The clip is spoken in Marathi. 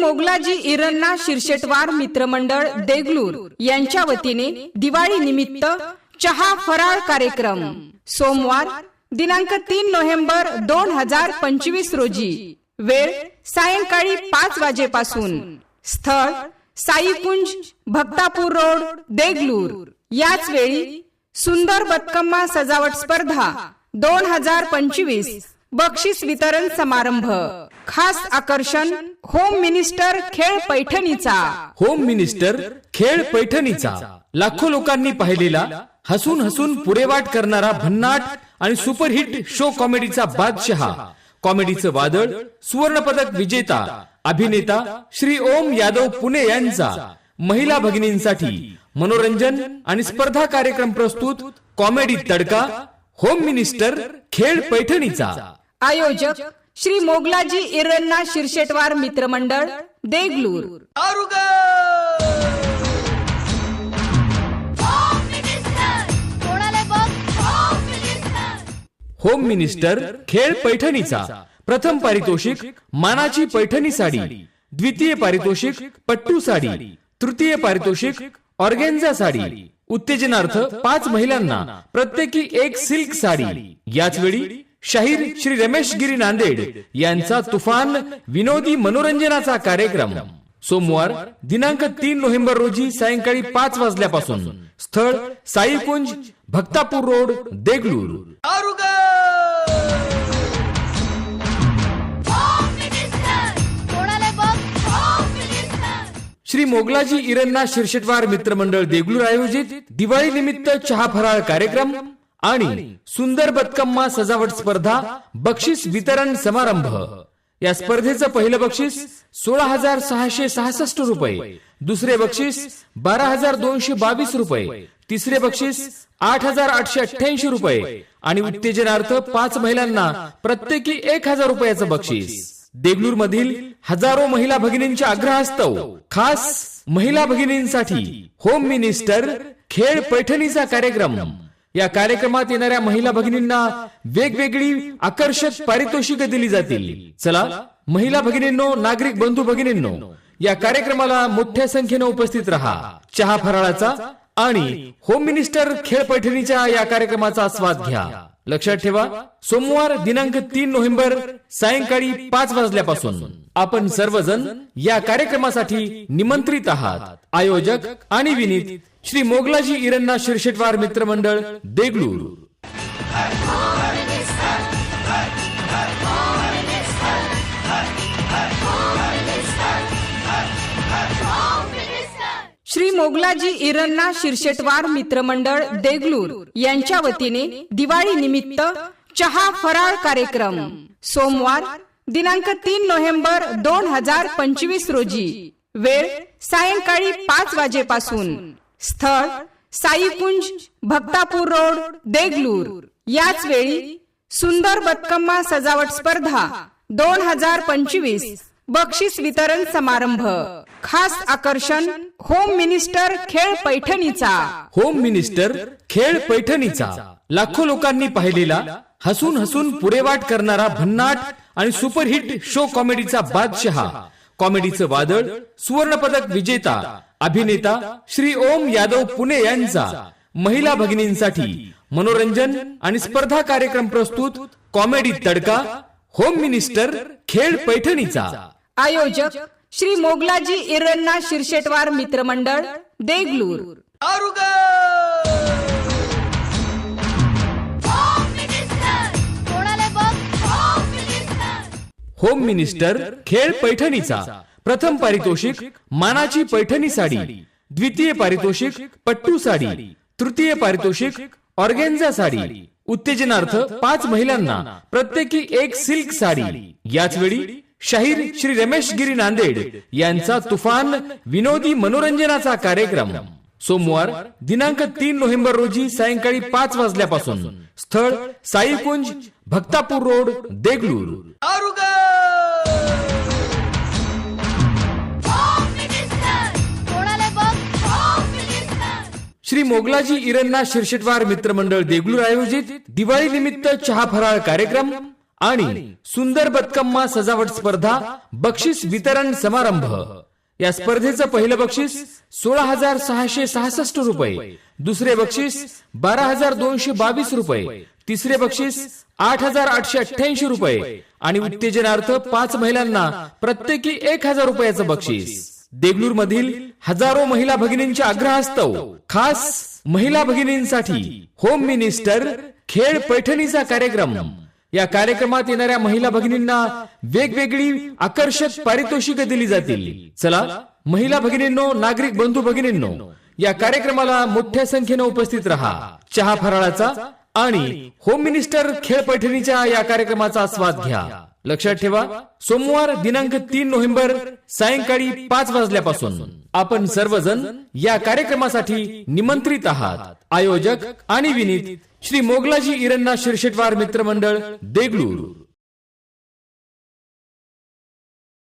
मोगलाजी इरण्णा शिरशेटवार मित्रमंडळ देगलूर यांच्या वतीने दिवाळी निमित्त चहा फराळ कार्यक्रम. सोमवार दिनांक तीन नोव्हेंबर दोन हजार पंचवीस रोजी. वेळ सायंकाळी पाच वाजेपासून. स्थळ साईकुंज भक्तापूर रोड देगलूर. याच वेळी सुंदर बत्कम्मा सजावट स्पर्धा दोन हजार पंचवीस. बक्षीस वितरण समारंभ. खास आकर्षण होम मिनिस्टर खेळ पैठणीचा. होम मिनिस्टर खेळ पैठणीचा. लाखो लोकांनी पाहिलेला हसून हसून पुरेवाट करणारा भन्नाट आणि सुपरहिट शो कॉमेडीचा बादशहा. कॉमेडीचं वादळ सुवर्ण पदक विजेता अभिनेता श्री ओम यादव पुणे यांचा. महिला भगिनींसाठी मनोरंजन आणि स्पर्धा कार्यक्रम प्रस्तुत कॉमेडी तडका होम मिनिस्टर खेळ पैठणीचा. आयोजक श्री मोगलाजी इरण्णा शिरशेटवार मित्रमंडळ देगलूर. होम मिनिस्टर खेळ पैठणीचा. प्रथम पारितोषिक मानाची पैठणी साडी. द्वितीय पारितोषिक पट्टू साडी. तृतीय पारितोषिक ऑर्गेन्झा साडी. उत्तेजनार्थ पाच महिलांना प्रत्येकी एक सिल्क साडी. याच वेळी शाहीर श्री रमेश गिरी नांदेड यांचा तुफान विनोदी मनोरंजनाचा कार्यक्रम. सोमवार दिनांक तीन नोव्हेंबर रोजी सायंकाळी पाच वाजल्यापासून. स्थळ साईकुंज भक्तापूर रोड देगलूर. श्री मोगलाजी इरण्णा शिरशेटवार मित्रमंडळ देगलूर आयोजित दिवाळी निमित्त चहा फराळ कार्यक्रम आणि सुंदर बतकम्मा सजावट स्पर्धा बक्षीस वितरण समारंभ. या स्पर्धेचं पहिलं बक्षीस सोळा हजार सहाशे सहासष्ट रुपये. दुसरे बक्षीस बारा हजार दोनशे बावीस रुपये. तिसरे बक्षीस आठ हजार आठशे अठ्ठ्याऐंशी रुपये. आणि उत्तेजनार्थ पाच महिलांना प्रत्येकी एक हजार रुपयाचं बक्षीस. देगलूर मधील हजारो महिला भगिनींच्या आग्रहास्तव खास महिला भगिनींसाठी होम मिनिस्टर खेळ पैठणीचा कार्यक्रम. या कार्यक्रमात येणाऱ्या महिला भगिनींना वेगवेगळी आकर्षक पारितोषिक दिली जातील. चला महिला भगिनींनो नागरिक बंधू भगिनींनो या कार्यक्रमाला मोठ्या संख्येनं उपस्थित राहा. चहा फराळाचा आणि होम मिनिस्टर खेळ पैठणीच्या या कार्यक्रमाचा आस्वाद घ्या. लक्षात ठेवा सोमवार दिनांक तीन नोव्हेंबर सायंकाळी पाच वाजल्यापासून. आपण सर्वजण या कार्यक्रमासाठी निमंत्रित आहात. आयोजक आणि विनीत श्री मोगलाजी इरण्णा शिरशेटवार मित्रमंडळ देगलूर. श्री मोगलाजी इरण्णा शिरशेटवार मित्रमंडळ देगलूर यांच्या वतीने दिवाळी निमित्त चहा फराळ कार्यक्रम. सोमवार दिनांक तीन नोव्हेंबर दोन हजार पंचवीस रोजी वेळ सायंकाळी पाच वाजेपासून. स्थळ साईकुंज भक्तापूर रोड देगलूर. याच वेळी सुंदर बतकम्मा सजावट स्पर्धा दोन हजार पंचवीस बक्षीस वितरण समारंभ. खास आकर्षण होम मिनिस्टर खेळ पैठणीचा. होम मिनिस्टर खेळ पैठणीचा. लाखो लोकांनी पाहिलेला हसून हसून पुरेवाट करणारा भन्नाट आणि सुपरहिट शो कॉमेडीचा बादशहा. कॉमेडीचं वादळ सुवर्ण पदक विजेता अभिनेता श्री ओम यादव पुणे यांचा. महिला भगिनींसाठी मनोरंजन आणि स्पर्धा कार्यक्रम प्रस्तुत कॉमेडी तडका होम मिनिस्टर खेळ पैठणीचा. आयोजक श्री मोगलाजी इरण्णा शिरशेटवार मित्रमंडळ देगलूर. होम मिनिस्टर खेळ पैठणीचा प्रथम पारितोषिक मानाची पैठणी साडी द्वितीय पारितोषिक पट्टू साडी तृतीय पारितोषिक ऑर्गेन्झा साडी उत्तेजनार्थ पाच महिलांना प्रत्येकी एक सिल्क साडी याच वेळी शाहीर श्री रमेश गिरी नांदेड यांचा तुफान विनोदी मनोरंजनाचा कार्यक्रम सोमवार दिनांक तीन नोव्हेंबर रोजी सायंकाळी पाच वाजल्यापासून स्थळ साईकुंज भक्तापूर रोड देगलूर श्री मोगलाजी इरण्णा शिरशेटवार मित्रमंडळ देगलूर आयोजित दिवाळी निमित्त चहा फराळ कार्यक्रम आणि सुंदर बदकम्मा सजावट स्पर्धा बक्षीस वितरण समारंभ. या स्पर्धेचं पहिलं बक्षीस सोळा हजार सहाशे सहासष्ट रुपये दुसरे बक्षीस बारा हजार दोनशे बावीस रुपये तिसरे बक्षीस आठ हजार आठशे अठ्ठ्याऐंशी रुपये आणि उत्तेजनार्थ पाच महिलांना प्रत्येकी एक हजार रुपयाचं बक्षीस. देगलूर मधील हजारो महिला भगिनींच्या आग्रहास्तव खास महिला भगिनींसाठी होम मिनिस्टर खेळ पैठणीचा कार्यक्रम. या कार्यक्रमात येणाऱ्या महिला भगिनींना वेगवेगळी आकर्षक पारितोषिक दिली जातील. चला महिला भगिनींनो नागरिक बंधू भगिनींनो या कार्यक्रमाला मोठ्या संख्येनं उपस्थित राहा. चहा फराळाचा आणि होम मिनिस्टर खेळ पैठणीच्या या कार्यक्रमाचा आस्वाद घ्या. लक्षात ठेवा सोमवार दिनांक तीन नोव्हेंबर सायंकाळी पाच वाजल्यापासून आपण सर्वजण या कार्यक्रमासाठी निमंत्रित आहात. आयोजक आणि विनीत श्री मोगलाजी इरन्ना शिरशेटवार मित्रमंडळ देगलूर.